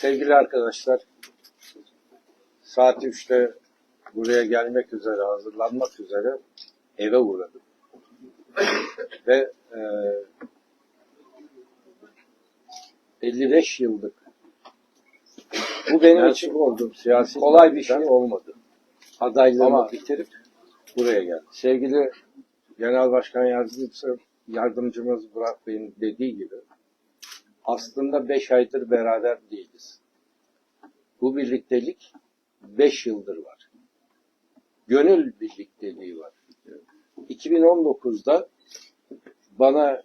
Sevgili arkadaşlar, saat 3'te buraya gelmek üzere, hazırlanmak üzere eve uğradım. Ve e, 55 yıllık bu benim için oldu. Siyasi kolay bir şey olmadı. Adaylığımı Ama- bitirip buraya geldim. Sevgili Genel Başkan Yardımcısı, Yardımcımız Burak Bey'in dediği gibi aslında 5 aydır beraber değiliz. Bu birliktelik 5 yıldır var. Gönül birlikteliği var. 2019'da bana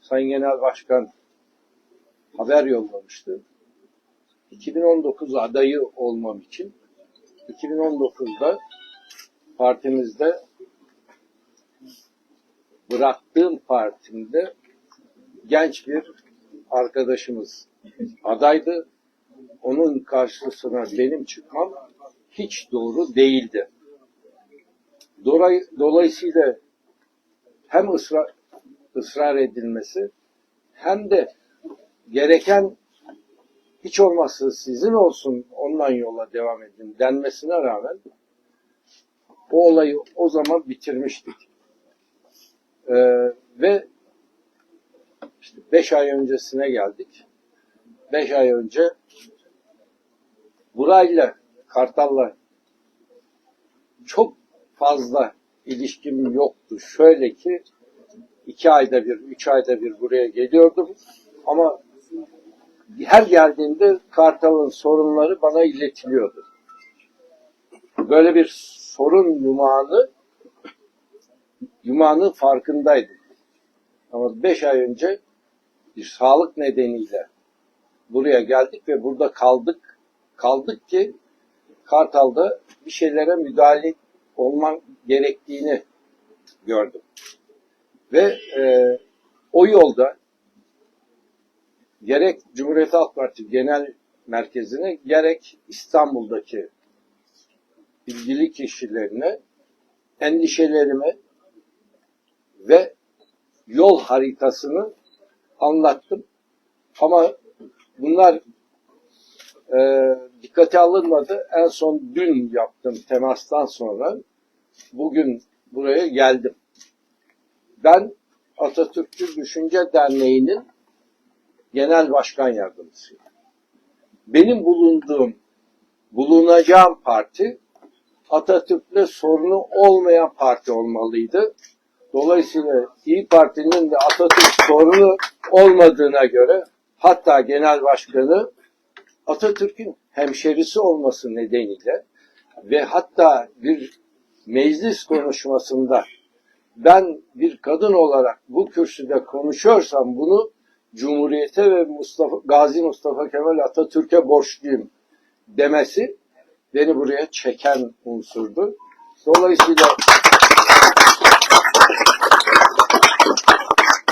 Sayın Genel Başkan haber yollamıştı. 2019 adayı olmam için 2019'da partimizde bıraktığım partimde genç bir arkadaşımız adaydı. Onun karşısına benim çıkmam hiç doğru değildi. Dolay, dolayısıyla hem ısrar, ısrar edilmesi hem de gereken hiç olmazsa sizin olsun ondan yola devam edin denmesine rağmen o olayı o zaman bitirmiştik. Ee, ve beş ay öncesine geldik. Beş ay önce burayla Kartal'la çok fazla ilişkim yoktu. Şöyle ki iki ayda bir, üç ayda bir buraya geliyordum. Ama her geldiğimde Kartal'ın sorunları bana iletiliyordu. Böyle bir sorun yumağını yumağının farkındaydım. Ama beş ay önce bir sağlık nedeniyle buraya geldik ve burada kaldık. Kaldık ki Kartal'da bir şeylere müdahale olman gerektiğini gördüm. Ve e, o yolda gerek Cumhuriyet Halk Partisi Genel Merkezi'ne gerek İstanbul'daki ilgili kişilerine endişelerimi ve yol haritasını anlattım. Ama bunlar e, dikkate alınmadı. En son dün yaptım temastan sonra. Bugün buraya geldim. Ben Atatürkçü Düşünce Derneği'nin genel başkan yardımcısıyım. Benim bulunduğum, bulunacağım parti Atatürk'le sorunu olmayan parti olmalıydı. Dolayısıyla İyi Parti'nin de Atatürk sorunu olmadığına göre hatta genel başkanı Atatürk'ün hemşerisi olması nedeniyle ve hatta bir meclis konuşmasında ben bir kadın olarak bu kürsüde konuşuyorsam bunu Cumhuriyete ve Mustafa Gazi Mustafa Kemal Atatürk'e borçluyum demesi beni buraya çeken unsurdu. Dolayısıyla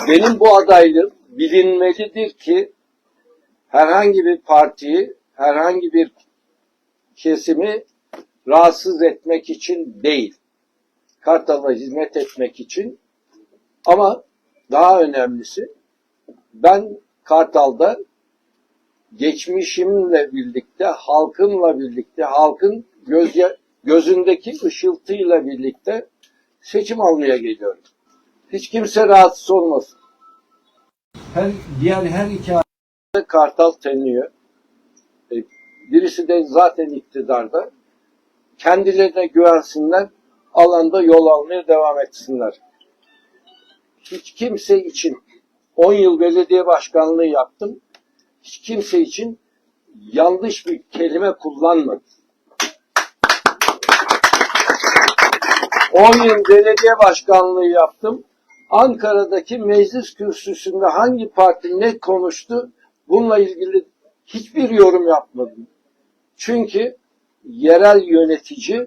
benim bu adaylığım bilinmelidir ki herhangi bir partiyi, herhangi bir kesimi rahatsız etmek için değil. Kartal'a hizmet etmek için ama daha önemlisi ben Kartal'da geçmişimle birlikte, halkımla birlikte, halkın göz, gözündeki ışıltıyla birlikte seçim almaya geliyorum. Hiç kimse rahatsız olmasın. Her, diğer her iki aile Kartal tenliyor. E, Birisi de zaten iktidarda. Kendilerine güvensinler, alanda yol almaya devam etsinler. Hiç kimse için 10 yıl belediye başkanlığı yaptım. Hiç kimse için yanlış bir kelime kullanmadım. 10 yıl belediye başkanlığı yaptım. Ankara'daki meclis kürsüsünde hangi parti ne konuştu bununla ilgili hiçbir yorum yapmadım. Çünkü yerel yönetici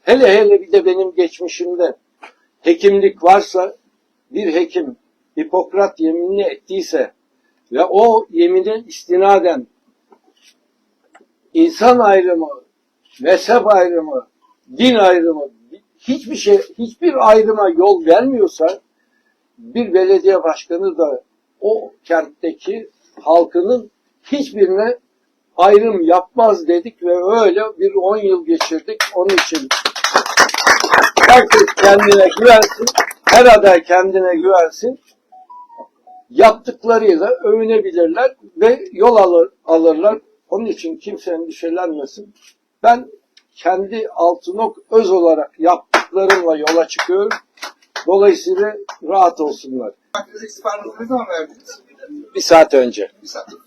hele hele bir de benim geçmişimde hekimlik varsa bir hekim Hipokrat yeminini ettiyse ve o yemine istinaden insan ayrımı, mezhep ayrımı, din ayrımı hiçbir şey, hiçbir ayrıma yol vermiyorsa bir belediye başkanı da o kentteki halkının hiçbirine ayrım yapmaz dedik ve öyle bir 10 yıl geçirdik. Onun için herkes kendine güvensin, her aday kendine güvensin. Yaptıklarıyla övünebilirler ve yol alır, alırlar. Onun için kimse endişelenmesin. Ben kendi altınok öz olarak yaptıklarımla yola çıkıyorum. Dolayısıyla rahat olsunlar. Vaktinizi istifanızı ne zaman verdiniz? Bir saat önce. Bir saat önce.